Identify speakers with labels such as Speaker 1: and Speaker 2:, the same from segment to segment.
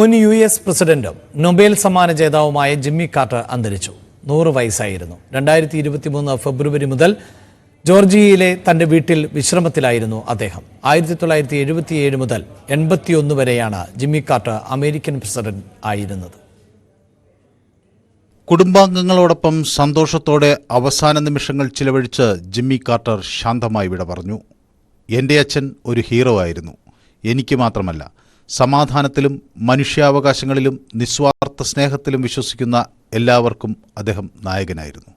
Speaker 1: മുൻ U S പ്രസിഡന്റും Nobel സമ്മാന ജേതാവുമായ ജിമ്മി കാർട്ടർ അന്തരിച്ചു. നൂറ് വയസ്സായിരുന്നു. രണ്ടായിരത്തി ഇരുപത്തിമൂന്ന് ഫെബ്രുവരി മുതൽ ജോർജിയയിലെ തന്റെ വീട്ടിൽ വിശ്രമത്തിലായിരുന്നു അദ്ദേഹം. ആയിരത്തി തൊള്ളായിരത്തി എഴുപത്തിയേഴ് മുതൽ എൺപത്തിയൊന്ന് വരെയാണ് ജിമ്മി കാർട്ടർ അമേരിക്കൻ പ്രസിഡന്റ് ആയിരുന്നത്.
Speaker 2: കുടുംബാംഗങ്ങളോടൊപ്പം സന്തോഷത്തോടെ അവസാന നിമിഷങ്ങൾ ചിലവഴിച്ച് ജിമ്മി കാർട്ടർ ശാന്തമായി വിട പറഞ്ഞു. എന്റെ അച്ഛൻ ഒരു ഹീറോ ആയിരുന്നു. എനിക്ക് മാത്രമല്ല. സമാധാനത്തിലും മനുഷ്യാവകാശങ്ങളിലും നിസ്വാർത്ഥ സ്നേഹത്തിലും വിശ്വസിക്കുന്ന എല്ലാവർക്കും അദ്ദേഹം നായകനായിരുന്നു.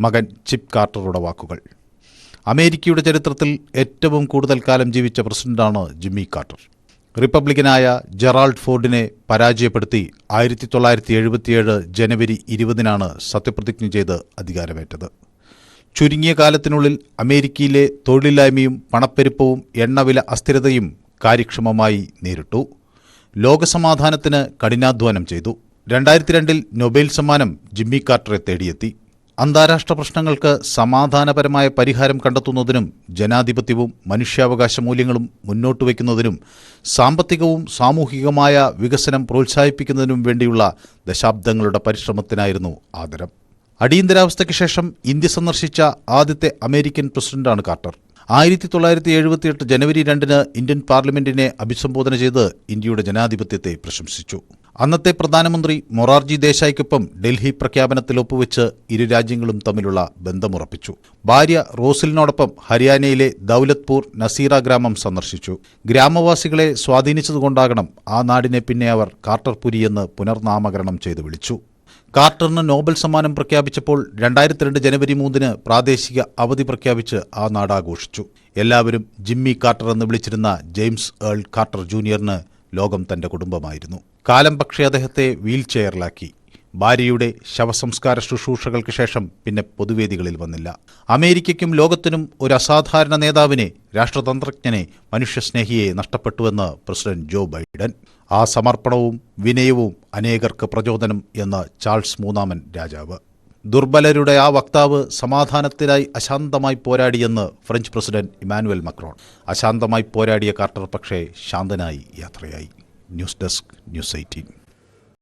Speaker 2: മകൻ ചിപ്പ് കാർട്ടറുടെ വാക്കുകൾ. അമേരിക്കയുടെ ചരിത്രത്തിൽ ഏറ്റവും കൂടുതൽ കാലം ജീവിച്ച പ്രസിഡന്റാണ് ജിമ്മി കാർട്ടർ. റിപ്പബ്ലിക്കനായ ജെറാൾഡ് ഫോർഡിനെ പരാജയപ്പെടുത്തി ആയിരത്തി തൊള്ളായിരത്തി എഴുപത്തിയേഴ് ജനുവരി ഇരുപതിനാണ് സത്യപ്രതിജ്ഞ ചെയ്ത് അധികാരമേറ്റത്. ചുരുങ്ങിയ കാലത്തിനുള്ളിൽ അമേരിക്കയിലെ തൊഴിലില്ലായ്മയും പണപ്പെരുപ്പവും എണ്ണവില അസ്ഥിരതയും കാര്യക്ഷമമായി നേരിട്ടു. ലോകസമാധാനത്തിന് കഠിനാധ്വാനം ചെയ്തു. രണ്ടായിരത്തി രണ്ടിൽ നൊബേൽ സമ്മാനം ജിമ്മി കാർട്ടറെ തേടിയെത്തി. അന്താരാഷ്ട്ര പ്രശ്നങ്ങൾക്ക് സമാധാനപരമായ പരിഹാരം കണ്ടെത്തുന്നതിനും ജനാധിപത്യവും മനുഷ്യാവകാശ മൂല്യങ്ങളും മുന്നോട്ട് വയ്ക്കുന്നതിനും സാമ്പത്തികവും സാമൂഹികവുമായ വികസനം പ്രോത്സാഹിപ്പിക്കുന്നതിനും വേണ്ടിയുള്ള ദശാബ്ദങ്ങളുടെ പരിശ്രമത്തിനായിരുന്നു ആദരം. അടിയന്തരാവസ്ഥയ്ക്ക് ശേഷം ഇന്ത്യ സന്ദർശിച്ച ആദ്യത്തെ അമേരിക്കൻ പ്രസിഡന്റാണ് കാർട്ടർ. ആയിരത്തി തൊള്ളായിരത്തി എഴുപത്തിയെട്ട് ജനുവരി രണ്ടിന് ഇന്ത്യൻ പാർലമെന്റിനെ അഭിസംബോധന ചെയ്ത് ഇന്ത്യയുടെ ജനാധിപത്യത്തെ പ്രശംസിച്ചു. അന്നത്തെ പ്രധാനമന്ത്രി മൊറാർജി ദേശായിക്കൊപ്പം ഡൽഹി പ്രഖ്യാപനത്തിൽ ഒപ്പുവെച്ച് ഇരു രാജ്യങ്ങളും തമ്മിലുള്ള ബന്ധമുറപ്പിച്ചു. ഭാര്യ റോസിലിനോടൊപ്പം ഹരിയാനയിലെ ദൌലത്പൂർ നസീറ ഗ്രാമം സന്ദർശിച്ചു. ഗ്രാമവാസികളെ സ്വാധീനിച്ചതുകൊണ്ടാകണം ആ നാടിനെ പിന്നെ അവർ കാർട്ടർപുരി എന്ന് പുനർനാമകരണം ചെയ്തു വിളിച്ചു. കാർട്ടറിന് നോബൽ സമ്മാനം പ്രഖ്യാപിച്ചപ്പോൾ രണ്ടായിരത്തി രണ്ട് ജനുവരി മൂന്നിന് പ്രാദേശിക അവധി പ്രഖ്യാപിച്ച് ആ നാടാഘോഷിച്ചു. എല്ലാവരും ജിമ്മി കാർട്ടർ എന്ന് വിളിച്ചിരുന്ന ജെയിംസ് ഏൾ കാർട്ടർ ജൂനിയറിന് ലോകം തന്റെ കുടുംബമായിരുന്നു. കാലം പക്ഷേ അദ്ദേഹത്തെ വീൽ ചെയറിലാക്കി ഭാര്യയുടെ ശവസംസ്കാര ശുശ്രൂഷകൾക്ക് ശേഷം പിന്നെ പൊതുവേദികളിൽ വന്നില്ല. അമേരിക്കയ്ക്കും ലോകത്തിനും ഒരു അസാധാരണ നേതാവിനെ രാഷ്ട്രതന്ത്രജ്ഞനെ മനുഷ്യസ്നേഹിയെ നഷ്ടപ്പെട്ടുവെന്ന് പ്രസിഡന്റ് ജോ ബൈഡൻ. ആ സമർപ്പണവും വിനയവും അനേകർക്ക് പ്രചോദനം എന്ന് ചാൾസ് മൂന്നാമൻ രാജാവ്. ദുർബലരുടെ ആ വക്താവ് സമാധാനത്തിനായി അശാന്തമായി പോരാടിയെന്ന് ഫ്രഞ്ച് പ്രസിഡന്റ് ഇമാനുവൽ മക്രോൺ. അശാന്തമായി പോരാടിയ കാർട്ടർ പക്ഷേ ശാന്തനായി യാത്രയായി. News desk news eighteen.